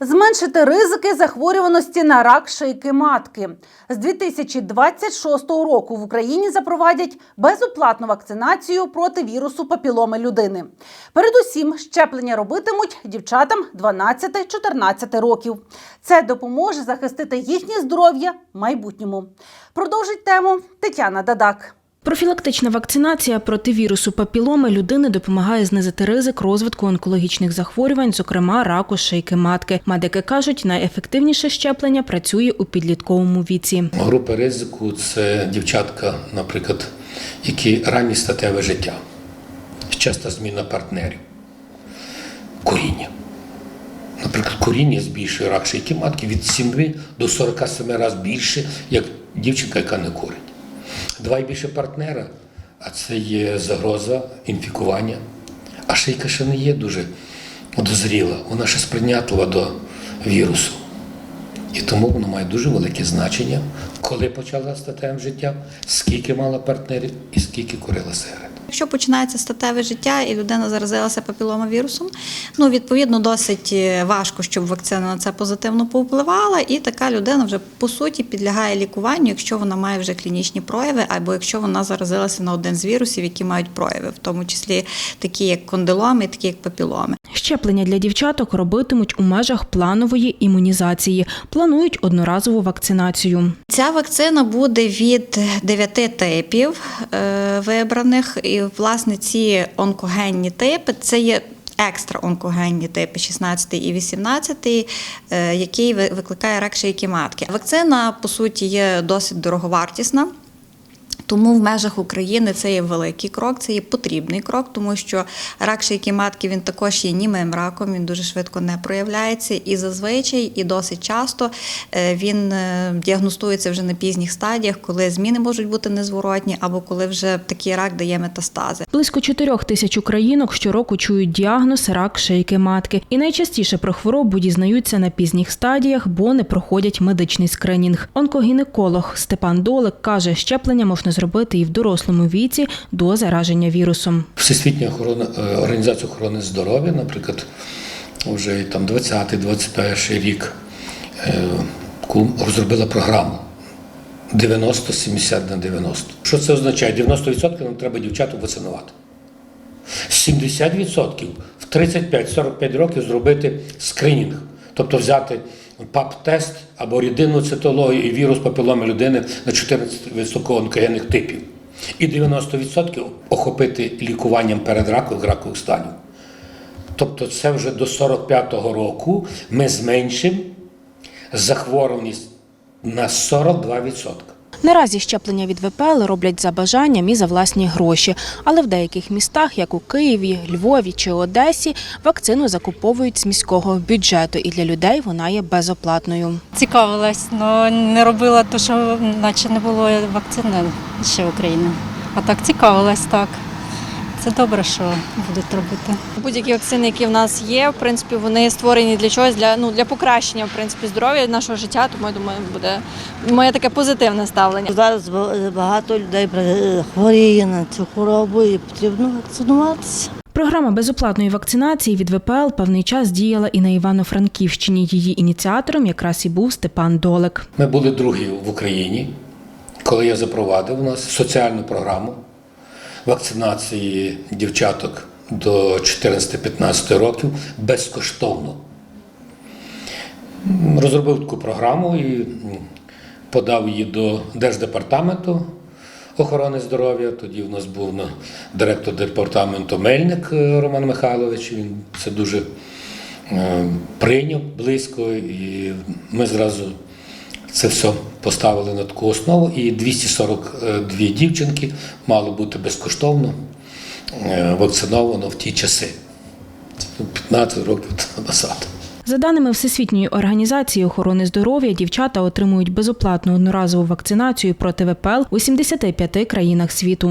Зменшити ризики захворюваності на рак шийки матки з 2026 року в Україні запровадять безоплатну вакцинацію проти вірусу папіломи людини. Передусім, щеплення робитимуть дівчатам 12-14 років. Це допоможе захистити їхнє здоров'я в майбутньому. Продовжить тему Тетяна Дадак. Профілактична вакцинація проти вірусу папіломи людини допомагає знизити ризик розвитку онкологічних захворювань, зокрема раку шийки матки. Медики кажуть, найефективніше щеплення працює у підлітковому віці. Група ризику це дівчатка, наприклад, які ранні статеве життя, часта зміна партнерів, куріння. Наприклад, куріння збільшує рак шийки матки від 7 до 47 разів більше, як дівчинка, яка не курить. Два і більше партнера, а це є загроза інфікування. А шийка ще не є дуже дозріла, вона ще сприйнятлива до вірусу. І тому воно має дуже велике значення, коли почала статевим життя, скільки мала партнерів і скільки курила сигарет. Якщо починається статеве життя і людина заразилася папіломавірусом, ну відповідно досить е, важко, щоб вакцина на це позитивно повпливала, і така людина вже по суті підлягає лікуванню, якщо вона має вже клінічні прояви, або якщо вона заразилася на один з вірусів, які мають прояви, в тому числі такі як кондиломи, такі як папіломи. Щеплення для дівчаток робитимуть у межах планової імунізації. Планують одноразову вакцинацію. Ця вакцина буде від дев'яти типів е, вибраних, і власне ці онкогенні типи це є. Екстра онкогенні типи 16 і 18, е, який ви- викликає рак шийки матки. Вакцина по суті є досить дороговартісна. Тому в межах України це є великий крок, це є потрібний крок, тому що рак шийки матки він також є німим раком, він дуже швидко не проявляється. І зазвичай, і досить часто е, він е, діагностується вже на пізніх стадіях, коли зміни можуть бути незворотні, або коли вже такий рак дає метастази. Близько чотирьох тисяч українок щороку чують діагноз рак шийки матки. І найчастіше про хворобу дізнаються на пізніх стадіях, бо не проходять медичний скринінг. Онкогінеколог Степан Долик каже, щеплення можна зробити і в дорослому віці до зараження вірусом. Всесвітня охорона, е, організація охорони здоров'я, наприклад, вже там 20-21 рік е, розробила програму 90-70 на 90. Що це означає? 90% нам треба дівчаток вакцинувати. 70% в 35-45 років зробити скринінг, тобто взяти ПАП-тест або рідинну цитологію і вірус папіломи людини на 14 високоонкогенних типів. І 90% охопити лікуванням перед раком ракових станів. Тобто це вже до 45-го року ми зменшимо захворюваність на 42%. Наразі щеплення від ВПЛ роблять за бажанням і за власні гроші. Але в деяких містах, як у Києві, Львові чи Одесі, вакцину закуповують з міського бюджету, і для людей вона є безоплатною. Цікавилась, але не робила, тому що наче не було вакцини ще в Україні. А так цікавилась, так. Це добре, що будуть робити. Будь-які вакцини, які в нас є, в принципі, вони створені для чогось, для ну для покращення в принципі здоров'я нашого життя. Тому я думаю, буде моє таке позитивне ставлення. Зараз ба- багато людей хворіє на цю хворобу і потрібно вакцинуватися. Програма безоплатної вакцинації від ВПЛ певний час діяла і на Івано-Франківщині. Її ініціатором якраз і був Степан Долик. Ми були другі в Україні, коли я запровадив у нас соціальну програму вакцинації дівчаток до 14-15 років безкоштовно. Розробив таку програму і подав її до Держдепартаменту охорони здоров'я. Тоді в нас був директор департаменту Мельник е, Роман Михайлович. Він це дуже е, прийняв близько, і ми зразу це все поставили на таку основу. І 242 дівчинки мало бути безкоштовно е, вакциновано в ті часи. 15 років назад. За даними Всесвітньої організації охорони здоров'я, дівчата отримують безоплатну одноразову вакцинацію проти ВПЛ у 75 країнах світу.